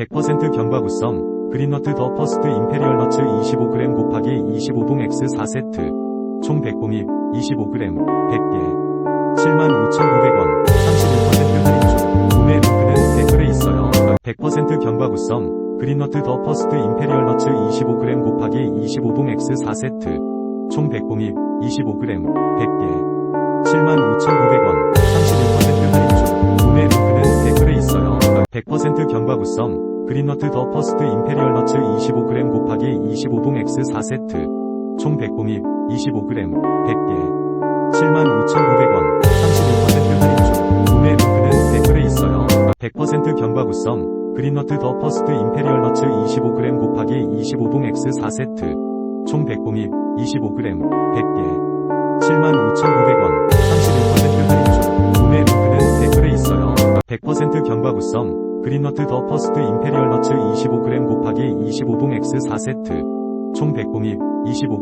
100% 견과구썸 그린너트 더 퍼스트 임페리얼 너츠 25g 곱하기 25동 X 4세트 총 100봉입 25g 100개 75,900원 31% 할인 중 구매 링크는 댓글에 있어요. 100% 견과구썸 그린너트 더 퍼스트 임페리얼 너츠 25g 곱하기 25동 X 4세트 총 100봉입 25g 100개 75,900원 31% 할인 중 구매 링크는 댓글에 있어요. 100% 견과구썸 그린너트 더 퍼스트 임페리얼 너츠 25g 곱하기 25동 X 4세트. 총 100봉입 25g 100개. 75,900원 31% 할인 중. 구매 링크는 댓글에 있어요. 100% 견과구썸 그린너트 더 퍼스트 임페리얼 너츠 25g 곱하기 25동 X 4세트. 총 100봉입 25g 100개. 75,900원 31% 할인 중. 구매 링크는 댓글에 있어요. 100% 견과구썸 그린너트 더 퍼스트 임페리얼 너츠 25g 곱하기 25동 X 4세트. 총 100봉입 25g